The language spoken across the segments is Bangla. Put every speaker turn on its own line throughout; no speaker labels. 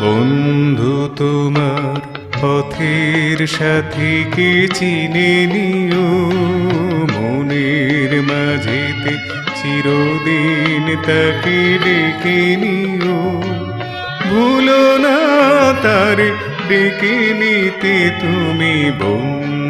বন্ধু, তোমার পথের সাথীকে চিনে নিও? মনের মাঝেতে চিরদিন তাকে ডেকে নিও। ভুলো না তার ডেকে নিতে তুমি বন্ধু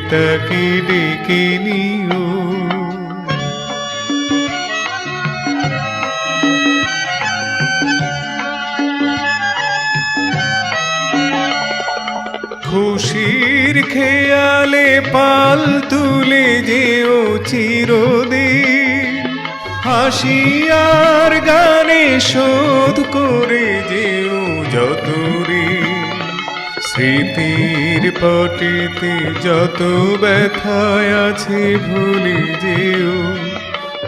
তাকে ডেকে নিও? খুশির খেয়ালে পাল তুলে যেও চিরদিন। হাসিয়ার গানে শোধ করে যেও যতরে স্মৃতির পটেতে যত ব্যথায় আছে, ভুলে যেও।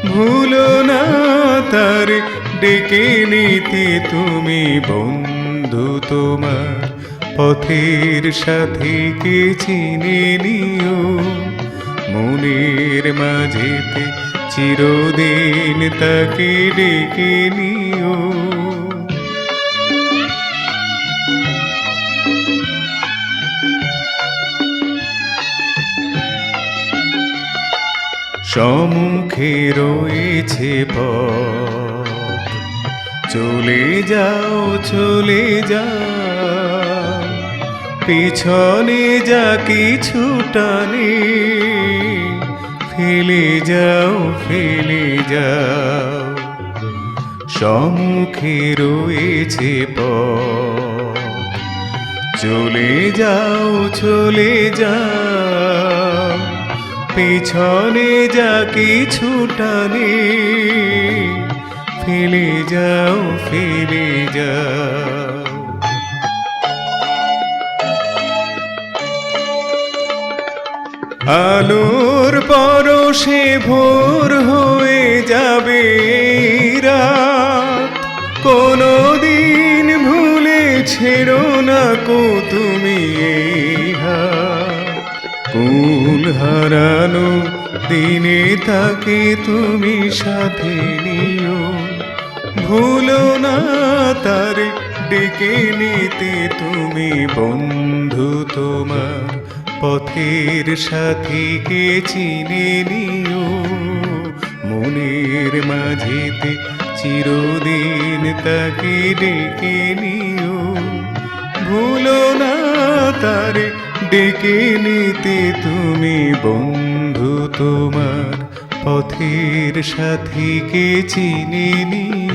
ভুলো না তার ডেকে নিতে তুমি বন্ধু তোমার। পথের সাথে কে চিনে নিও? মনের মাঝেতে চিরদিন তাকে ডেকে নিও। সম্মুখে রয়েছে পথ। চলে যাও চলে যাও। পিছনে যা কিছু টানে, ফেলে যাও ফেলে যাও। সম্মুখে রয়েছে পথ। চলে যাও চলে যাও। পেছনে যা কিছু টানে, ফেলে যাও ফেলে যাও। আলোর পরশে ভোর হয়ে যাবে কোনো দিন ভুলে ছেড়ো না কো তুমি এই কুল হারানো দিনে তাকে তুমি সাথে নিও। ভুলো না তার ডেকে নিতে তুমি বন্ধু তোমার পথের সাথীকে চিনে নিও। মনের মাঝেতে চিরদিন তাকে ডেকে নিও। ভুলো না তার ডেকে নিতে তুমি বন্ধু তোমার। পথের সাথে কে চিনে নিও